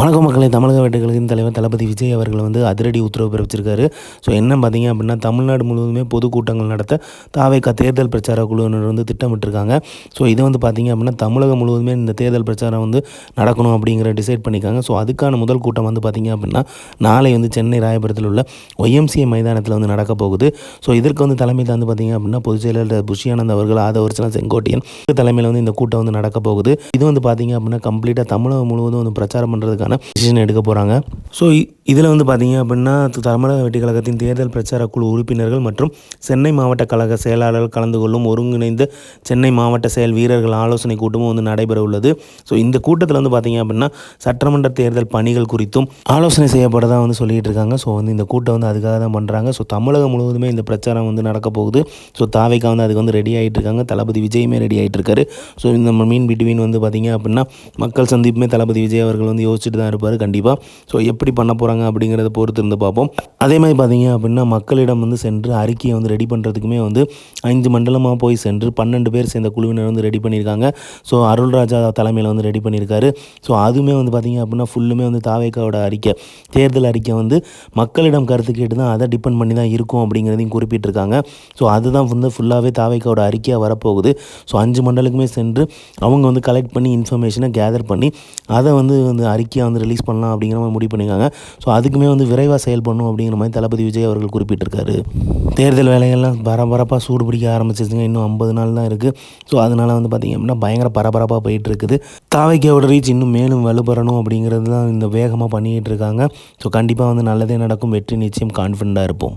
வணக்கம் மக்களை தமிழக வெட்டுக்களின் தலைவர் தளபதி விஜய் அவர்கள் வந்து அதிரடி உத்தரவு பிறப்பிச்சிருக்காரு. ஸோ என்ன பார்த்தீங்க அப்படின்னா தமிழ்நாடு முழுவதுமே பொதுக்கூட்டங்கள் நடத்த தாவேக்கா தேர்தல் பிரச்சார குழுவினர் வந்து திட்டமிட்டிருக்காங்க. ஸோ இது வந்து பார்த்தீங்க அப்படின்னா தமிழகம் முழுவதுமே இந்த தேர்தல் பிரச்சாரம் வந்து நடக்கணும் அப்படிங்கிற டிசைட் பண்ணியிருக்காங்க. ஸோ அதுக்கான முதல் கூட்டம் வந்து பார்த்தீங்க அப்படின்னா நாளை வந்து சென்னை ராயபுரத்தில் உள்ள ஒய்எம்சிஏ மைதானத்தில் வந்து நடக்க போகுது. ஸோ இதற்கு வந்து தலைமையில் வந்து பார்த்தீங்க அப்படின்னா பொதுச் செயலாளர் புஷியானந்த் அவர்கள் ஆதவர்ச்சனா செங்கோட்டையன் தலைமையில் வந்து இந்த கூட்டம் வந்து நடக்க போகுது. இது வந்து பார்த்தீங்க அப்படின்னா கம்ப்ளீட்டாக தமிழகம் முழுவதும் வந்து பிரச்சாரம் பண்ணுறதுக்கான டிசிஷன் எடுக்க போகிறாங்க ஸோ இதில் வந்து பார்த்தீங்க அப்படின்னா தமிழக வெற்றி கழகத்தின் தேர்தல் பிரச்சார குழு உறுப்பினர்கள் மற்றும் சென்னை மாவட்ட கழக செயலாளர்கள் கலந்து கொள்ளும் ஒருங்கிணைந்த சென்னை மாவட்ட செயல் வீரர்கள் ஆலோசனை கூட்டமும் வந்து நடைபெற உள்ளது. ஸோ இந்த கூட்டத்தில் வந்து பார்த்தீங்க அப்படின்னா சட்டமன்ற தேர்தல் பணிகள் குறித்தும் ஆலோசனை செய்யப்படதான் வந்து சொல்லிகிட்டு இருக்காங்க. ஸோ வந்து இந்த கூட்டம் வந்து அதுக்காக தான் பண்ணுறாங்க ஸோ தமிழகம் முழுவதுமே இந்த பிரச்சாரம் வந்து நடக்க போகுது. ஸோ தாவைக்கா வந்து அதுக்கு வந்து ரெடி ஆகிட்டு இருக்காங்க. தளபதி விஜயுமே ரெடி ஆகிட்டு இருக்காரு. ஸோ இந்த மீன் பிட்வீன் வந்து பார்த்தீங்க அப்படின்னா மக்கள் சந்திப்புமே தளபதி விஜய் அவர்கள் வந்து யோசிச்சுட்டு தான் இருப்பார் கண்டிப்பாக ஸோ எப்படி பண்ண போகிறாங்க அப்படிங்கிறத பொறுத்து இருந்து பார்ப்போம். அதே மாதிரி பார்த்தீங்க அப்படின்னா மக்களிடம் வந்து சென்று அறிக்கையை வந்து ரெடி பண்ணுறதுக்குமே வந்து ஐந்து மண்டலமாக போய் சென்று பன்னெண்டு பேர் சேர்ந்த குழுவினர் வந்து ரெடி பண்ணியிருக்காங்க. ஸோ அருள்ராஜா தலைமையில் வந்து ரெடி பண்ணியிருக்காரு. ஸோ அதுவுமே வந்து பார்த்தீங்க அப்படின்னா ஃபுல்லுமே வந்து தாவேக்காவோட அறிக்கை. தேர்தல் அறிக்கை வந்து மக்களிடம் கருத்து கேட்டு தான் அதை டிபெண்ட் பண்ணி தான் இருக்கும் அப்படிங்கிறதையும் குறிப்பிட்டிருக்காங்க. ஸோ அதுதான் வந்து ஃபுல்லாகவே தாவேக்காவோட அறிக்கையாக வரப்போகுது. ஸோ அஞ்சு மண்டலுக்குமே சென்று அவங்க வந்து கலெக்ட் பண்ணி இன்ஃபர்மேஷனை கேதர் பண்ணி அதை வந்து அந்த அறிக்கையாக வந்து ரிலீஸ் பண்ணலாம் அப்படிங்கிற மாதிரி முடிவு பண்ணியிருக்காங்க. ஸோ அதுக்குமே வந்து விரைவாக செயல்படணும் அப்படிங்கிற மாதிரி தளபதி விஜய் அவர்கள் குறிப்பிட்டிருக்காரு. தேர்தல் வேலைகள்லாம் பரபரப்பாக சூடு பிடிக்க ஆரம்பிச்சிருச்சுங்க. இன்னும் ஐம்பது நாள் தான் இருக்குது ஸோ அதனால் வந்து பார்த்திங்க அப்படின்னா பயங்கர பரபரப்பாக போயிட்டு இருக்குது தாவைக்காவோட ரீச் இன்னும் மேலும் வலுப்பெறணும் அப்படிங்கிறது தான் இந்த வேகமாக பண்ணிக்கிட்டு இருக்காங்க. ஸோ கண்டிப்பாக வந்து நல்லதே நடக்கும். வெற்றி நிச்சயம் கான்ஃபிடண்ட்டாக இருப்போம்.